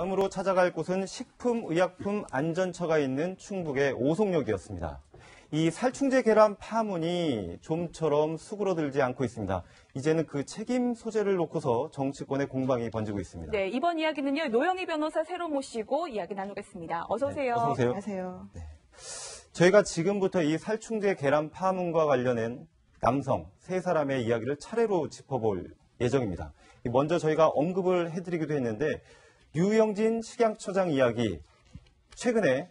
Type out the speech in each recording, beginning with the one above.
다음으로 찾아갈 곳은 식품의약품안전처가 있는 충북의 오송역이었습니다. 이 살충제 계란 파문이 좀처럼 수그러들지 않고 있습니다. 이제는 그 책임 소재를 놓고서 정치권의 공방이 번지고 있습니다. 네, 이번 이야기는요, 노영희 변호사 새로 모시고 이야기 나누겠습니다. 어서 오세요. 네, 어서 오세요. 안녕하세요. 저희가 지금부터 이 살충제 계란 파문과 관련된 남성 세 사람의 이야기를 차례로 짚어볼 예정입니다. 먼저 저희가 언급을 해드리기도 했는데 류영진 식약처장 이야기 최근에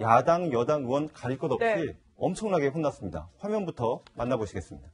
야당 여당 의원 가릴 것 없이 네. 엄청나게 혼났습니다. 화면부터 만나보시겠습니다.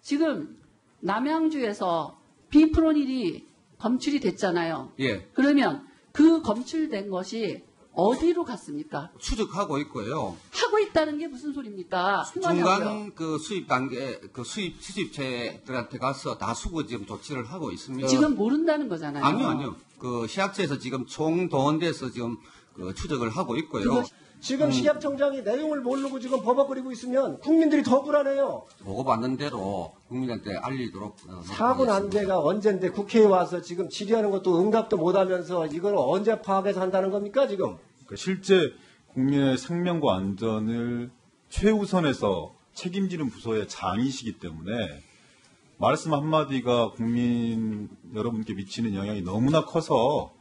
지금 남양주에서 비프로닐이 검출이 됐잖아요. 예, 그러면 그 검출된 것이 어디로 갔습니까? 추적하고 있고요. 하고 있다는 게 무슨 소리입니까? 중간 그 수입 단계, 그 수입, 수입체들한테 가서 다 수거 지금 조치를 하고 있습니다. 지금 모른다는 거잖아요. 아니요, 아니요. 그 시약처에서 지금 총동원돼서 지금 그 추적을 하고 있고요. 지금 식약청장이 내용을 모르고 지금 버벅거리고 있으면 국민들이 더 불안해요. 보고받는 대로 국민한테 알리도록 어, 사고 난. 데가 언젠데 국회에 와서 지금 질의하는 것도 응답도 못 하면서 이걸 언제 파악해서 한다는 겁니까, 지금? 그러니까 실제 국민의 생명과 안전을 최우선해서 책임지는 부서의 장이시기 때문에 말씀 한마디가 국민 여러분께 미치는 영향이 너무나 커서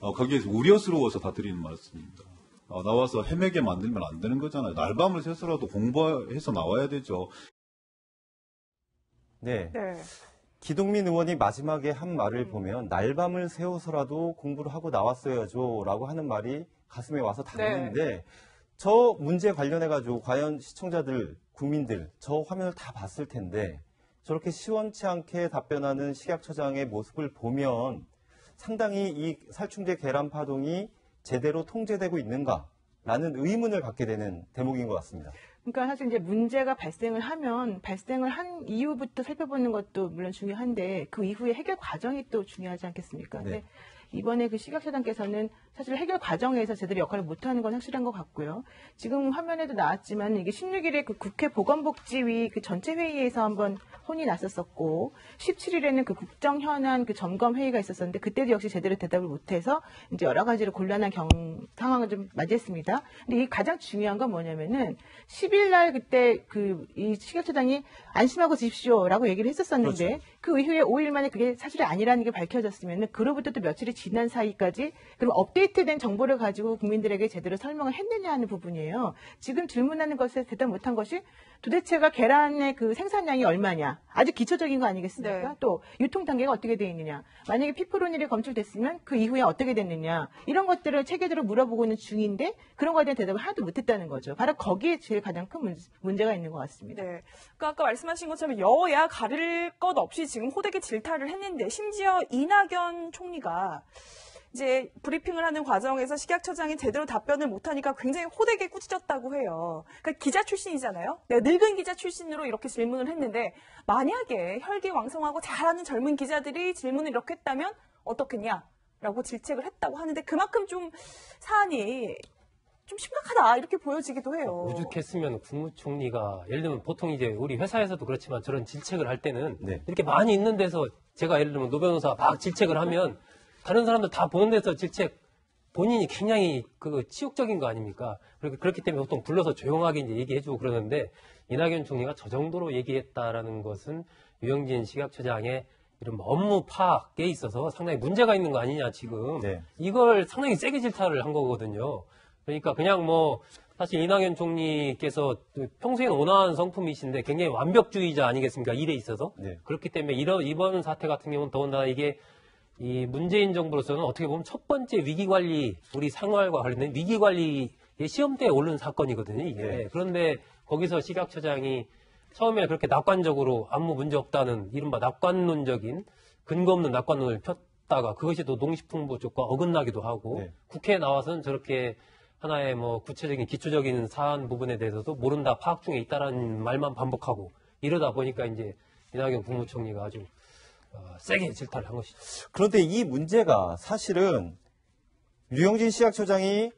어, 거기에서 우려스러워서 다 드리는 말씀입니다. 어, 나와서 헤매게 만들면 안 되는 거잖아요. 날밤을 새서라도 공부해서 나와야 되죠. 네. 네. 기동민 의원이 마지막에 한 말을 보면 날밤을 새워서라도 공부를 하고 나왔어야죠 라고 하는 말이 가슴에 와서 닿는데 저 문제 관련해 가지고 과연 시청자들 국민들 저 화면을 다 봤을 텐데 저렇게 시원치 않게 답변하는 식약처장의 모습을 보면 상당히 이 살충제 계란 파동이 제대로 통제되고 있는가라는 의문을 갖게 되는 대목인 것 같습니다. 그러니까 사실 이제 문제가 발생을 하면 발생을 한 이후부터 살펴보는 것도 물론 중요한데 그 이후에 해결 과정이 또 중요하지 않겠습니까? 네. 이번에 그 시각처장께서는 사실 해결 과정에서 제대로 역할을 못하는 건 확실한 것 같고요. 지금 화면에도 나왔지만 이게 16일에 그 국회 보건복지위 그 전체 회의에서 한번 혼이 났었었고 17일에는 그 국정 현안 그 점검 회의가 있었었는데 그때도 역시 제대로 대답을 못해서 이제 여러 가지로 곤란한 경, 상황을 좀 맞이했습니다. 근데 이 가장 중요한 건 뭐냐면은 10일 날 그때 그이 식약처장이 안심하고 집시오라고 얘기를 했었었는데 그 이후에 5일 만에 그게 사실이 아니라는 게 밝혀졌으면은 그로부터 또 며칠이 지난 사이까지 그럼 업데이트된 정보를 가지고 국민들에게 제대로 설명을 했느냐 하는 부분이에요. 지금 질문하는 것에 대답 못한 것이 도대체가 계란의 그 생산량이 얼마냐? 아주 기초적인 거 아니겠습니까? 네. 또 유통 단계가 어떻게 돼 있느냐? 만약에 피프로닐이 검출됐으면 그 이후에 어떻게 됐느냐? 이런 것들을 체계적으로 물어보고 있는 중인데 그런 거에 대한 대답을 하나도 못했다는 거죠. 바로 거기에 제일 가장 큰 문- 문제가 있는 것 같습니다. 네. 그러니까 아까 말씀하신 것처럼 여야 가릴 것 없이 지금 호되게 질타를 했는데 심지어 이낙연 총리가 이제 브리핑을 하는 과정에서 식약처장이 제대로 답변을 못하니까 굉장히 호되게 꾸짖었다고 해요. 그러니까 기자 출신이잖아요. 내가 늙은 기자 출신으로 이렇게 질문을 했는데 만약에 혈기 왕성하고 잘하는 젊은 기자들이 질문을 이렇게 했다면 어떻겠냐 라고 질책을 했다고 하는데 그만큼 좀 사안이 좀 심각하다 이렇게 보여지기도 해요. 오죽했으면 국무총리가 예를 들면 보통 이제 우리 회사에서도 그렇지만 저런 질책을 할 때는 네. 이렇게 많이 있는 데서 제가 예를 들면 노 변호사 막 질책을 하면 다른 사람들 다 보는 데서 질책 본인이 굉장히 그 치욕적인 거 아닙니까? 그렇기, 그렇기 때문에 보통 불러서 조용하게 이제 얘기해주고 그러는데 이낙연 총리가 저 정도로 얘기했다라는 것은 유영진 식약처장의 이런 업무 파악에 있어서 상당히 문제가 있는 거 아니냐 지금 네. 이걸 상당히 세게 질타를 한 거거든요. 그러니까 그냥 뭐 사실 이낙연 총리께서 평소에는 온화한 성품이신데 굉장히 완벽주의자 아니겠습니까 일에 있어서 네. 그렇기 때문에 이런 이번 사태 같은 경우는 더군다나 이게 이 문재인 정부로서는 어떻게 보면 첫 번째 위기 관리 우리 생활과 관련된 위기 관리의 시험대에 오른 사건이거든요 이게 네. 그런데 거기서 식약처장이 처음에 그렇게 낙관적으로 아무 문제 없다는 이른바 낙관론적인 근거 없는 낙관론을 폈다가 그것이 또 농식품부 쪽과 어긋나기도 하고 네. 국회에 나와서는 저렇게 하나의 뭐 구체적인 기초적인 사안 부분에 대해서도 모른다 파악 중에 있다라는 말만 반복하고 이러다 보니까 이제 이낙연 국무총리가 아주 어, 세게 질타를 한 것이죠. 그런데 이 문제가 사실은 류영진 시약처장이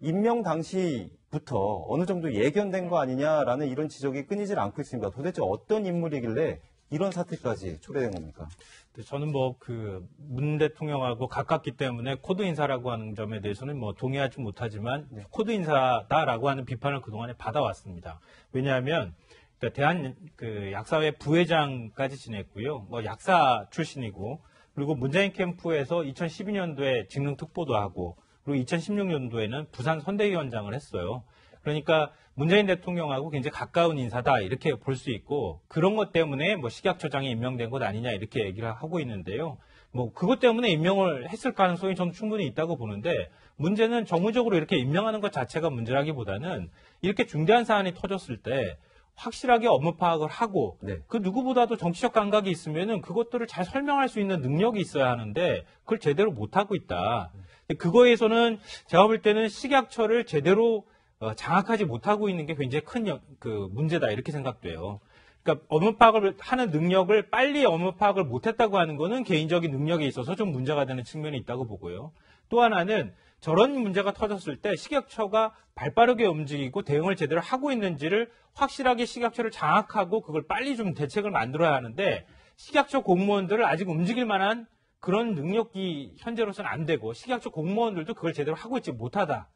임명 당시부터 어느 정도 예견된 거 아니냐라는 이런 지적이 끊이질 않고 있습니다. 도대체 어떤 인물이길래 이런 사태까지 초래된 겁니까? 근데 저는 뭐 그 문 대통령하고 가깝기 때문에 코드 인사라고 하는 점에 대해서는 뭐 동의하지 못하지만 코드 인사다라고 하는 비판을 그동안에 받아왔습니다. 왜냐하면 그러니까 대한 그 약사회 부회장까지 지냈고요. 뭐 약사 출신이고 그리고 문재인 캠프에서 2012년도에 직능 특보도 하고 그리고 2016년도에는 부산 선대위원장을 했어요. 그러니까 문재인 대통령하고 굉장히 가까운 인사다 이렇게 볼 수 있고 그런 것 때문에 뭐 식약처장이 임명된 것 아니냐 이렇게 얘기를 하고 있는데요. 뭐 그것 때문에 임명을 했을 가능성이 저는 충분히 있다고 보는데 문제는 정무적으로 이렇게 임명하는 것 자체가 문제라기보다는 이렇게 중대한 사안이 터졌을 때 확실하게 업무 파악을 하고 네. 그 누구보다도 정치적 감각이 있으면은 그것들을 잘 설명할 수 있는 능력이 있어야 하는데 그걸 제대로 못 하고 있다. 그거에서는 제가 볼 때는 식약처를 제대로 어, 장악하지 못하고 있는 게 굉장히 큰 여- 그 문제다 이렇게 생각돼요. 그러니까 업무 파악을 하는 능력을 빨리 업무 파악을 못했다고 하는 거는 개인적인 능력에 있어서 좀 문제가 되는 측면이 있다고 보고요. 또 하나는 저런 문제가 터졌을 때 식약처가 발빠르게 움직이고 대응을 제대로 하고 있는지를 확실하게 식약처를 장악하고 그걸 빨리 좀 대책을 만들어야 하는데 식약처 공무원들을 아직 움직일 만한 그런 능력이 현재로서는 안 되고 식약처 공무원들도 그걸 제대로 하고 있지 못하다.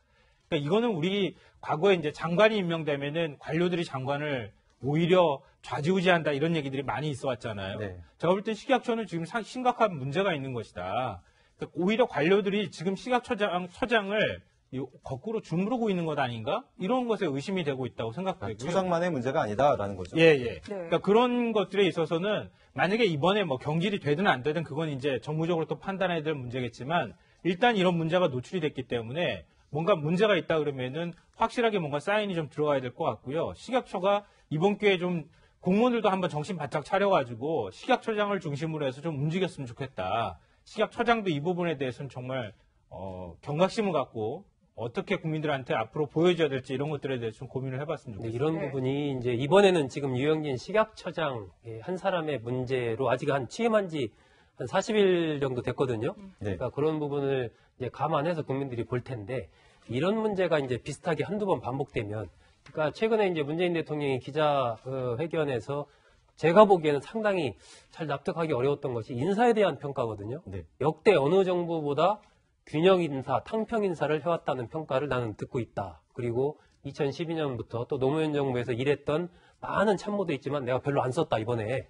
그러니까 이거는 우리 과거에 이제 장관이 임명되면은 관료들이 장관을 오히려 좌지우지한다 이런 얘기들이 많이 있어 왔잖아요. 네. 제가 볼 때 식약처는 지금 상- 심각한 문제가 있는 것이다. 그러니까 오히려 관료들이 지금 식약처장 처장을 이- 거꾸로 주무르고 있는 것 아닌가? 이런 것에 의심이 되고 있다고 생각되고요. 처장만의 문제가 아니다라는 거죠. 예, 예. 그러니까 그런 것들에 있어서는 만약에 이번에 뭐 경질이 되든 안 되든 그건 이제 정무적으로 또 판단해야 될 문제겠지만 일단 이런 문제가 노출이 됐기 때문에 뭔가 문제가 있다 그러면은 확실하게 뭔가 사인이 좀 들어가야 될 것 같고요. 식약처가 이번 기회에 좀 공무원들도 한번 정신 바짝 차려가지고 식약처장을 중심으로 해서 좀 움직였으면 좋겠다. 식약처장도 이 부분에 대해서는 정말 어, 경각심을 갖고 어떻게 국민들한테 앞으로 보여줘야 될지 이런 것들에 대해서 좀 고민을 해봤으면 근데 좋겠습니다. 이런 부분이 이제 이번에는 지금 유영진 식약처장 예, 한 사람의 문제로 아직 한 취임한 지 한 40일 정도 됐거든요. 네. 그러니까 그런 부분을 이제 감안해서 국민들이 볼 텐데 이런 문제가 이제 비슷하게 한두 번 반복되면 그러니까 최근에 이제 문재인 대통령이 기자 어, 회견에서 제가 보기에는 상당히 잘 납득하기 어려웠던 것이 인사에 대한 평가거든요. 네. 역대 어느 정부보다 균형 인사, 탕평 인사를 해왔다는 평가를 나는 듣고 있다. 그리고 2012년부터 또 노무현 정부에서 일했던 많은 참모도 있지만 내가 별로 안 썼다 이번에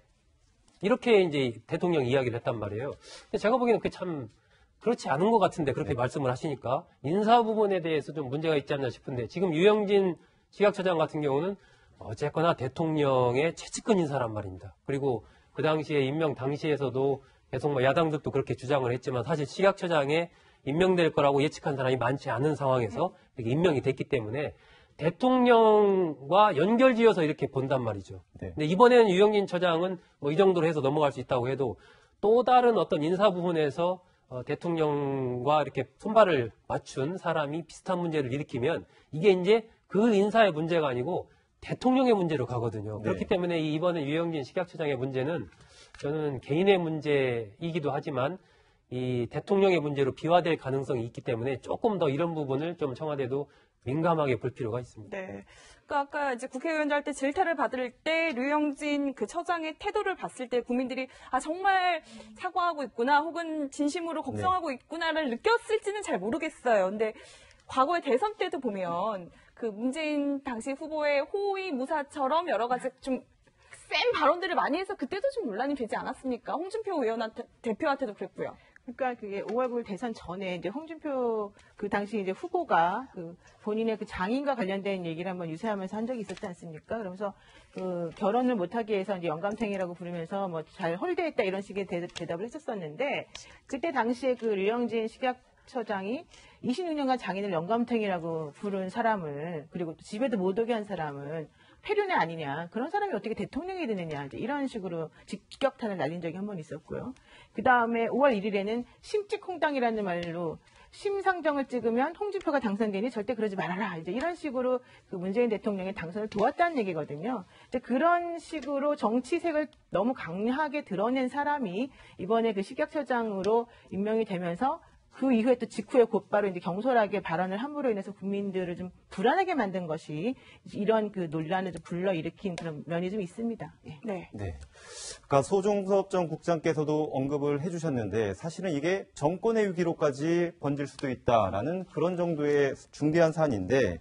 이렇게 이제 대통령 이야기를 했단 말이에요. 근데 제가 보기에는 그게 참 그렇지 않은 것 같은데 그렇게 말씀을 하시니까 인사 부분에 대해서 좀 문제가 있지 않나 싶은데 지금 유영진 식약처장 같은 경우는 어쨌거나 대통령의 최측근 인사란 말입니다. 그리고 그 당시에 임명 당시에서도 계속 뭐 야당들도 그렇게 주장을 했지만 사실 식약처장에 임명될 거라고 예측한 사람이 많지 않은 상황에서 이렇게 임명이 됐기 때문에 대통령과 연결지어서 이렇게 본단 말이죠. 네. 근데 이번에는 유영진 처장은 뭐 이 정도로 해서 넘어갈 수 있다고 해도 또 다른 어떤 인사 부분에서 어, 대통령과 이렇게 손발을 맞춘 사람이 비슷한 문제를 일으키면 이게 이제 그 인사의 문제가 아니고 대통령의 문제로 가거든요. 네. 그렇기 때문에 이 이번에 유영진 식약처장의 문제는 저는 개인의 문제이기도 하지만 이 대통령의 문제로 비화될 가능성이 있기 때문에 조금 더 이런 부분을 좀 청와대도 민감하게 볼 필요가 있습니다. 네. 그러니까 아까 이제 국회의원들 할 때 질타를 받을 때 류영진 그 처장의 태도를 봤을 때 국민들이 아 정말 사과하고 있구나 혹은 진심으로 걱정하고 있구나를 느꼈을지는 잘 모르겠어요. 근데 과거의 대선 때도 보면 그 문재인 당시 후보의 호의 무사처럼 여러 가지 좀 센 발언들을 많이 해서 그때도 좀 논란이 되지 않았습니까? 홍준표 의원한테 대표한테도 그랬고요. 그러니까 그게 5월 9일 대선 전에 이제 홍준표 그 당시 이제 후보가 그 본인의 그 장인과 관련된 얘기를 한번 유세하면서 한 적이 있었지 않습니까? 그러면서 그 결혼을 못하기 위해서 이제 영감탱이라고 부르면서 뭐 잘 홀대했다 이런 식의 대, 답을 했었었는데 그때 당시에 그 류영진 식약 처장이 26년간 장인을 영감탱이라고 부른 사람을 그리고 또 집에도 못 오게 한 사람은 폐륜의 아니냐 그런 사람이 어떻게 대통령이 되느냐 이제 이런 식으로 직격탄을 날린 적이 한 번 있었고요. 그 다음에 5월 1일에는 심찍홍당이라는 말로 심상정을 찍으면 홍준표가 당선되니 절대 그러지 말아라. 이제 이런 식으로 그 문재인 대통령의 당선을 도왔다는 얘기거든요. 근데 그런 식으로 정치색을 너무 강하게 드러낸 사람이 이번에 그 식약처장으로 임명이 되면서 그 이후에 또 직후에 곧바로 이제 경솔하게 발언을 함으로 인해서 국민들을 좀 불안하게 만든 것이 이런 그 논란을 좀 불러일으킨 그런 면이 좀 있습니다. 예. 네. 네. 아까 소종섭 전 국장께서도 언급을 해주셨는데 사실은 이게 정권의 위기로까지 번질 수도 있다라는 그런 정도의 중대한 사안인데